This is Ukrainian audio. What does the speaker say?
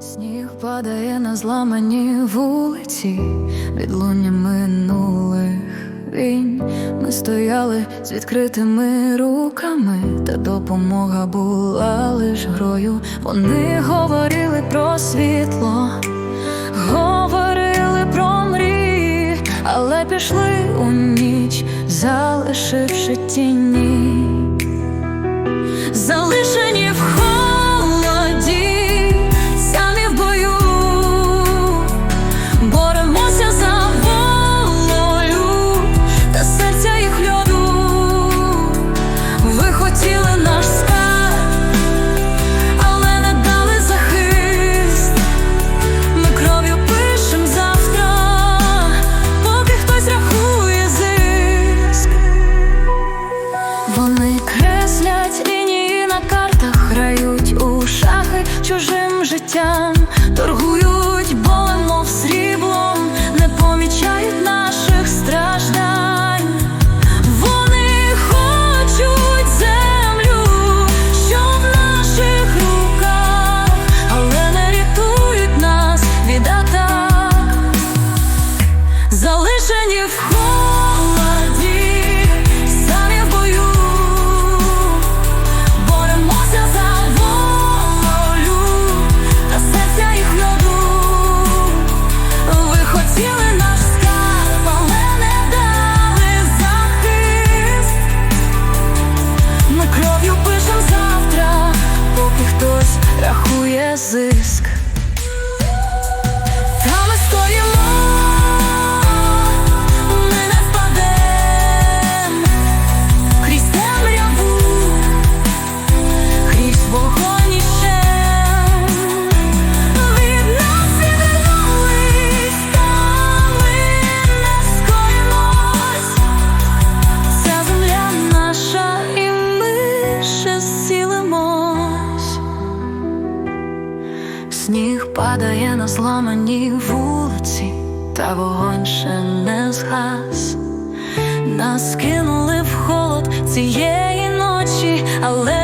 Сніг падає на зламані вулиці, від відлуння минулих війн. Ми стояли з відкритими руками, та допомога була лиш грою. Вони говорили про світло, говорили про мрії, але пішли у ніч, залишивши тіні. attention сніг падає на зламані вулиці, та вогонь ще не згас. Нас кинули в холод цієї ночі, але.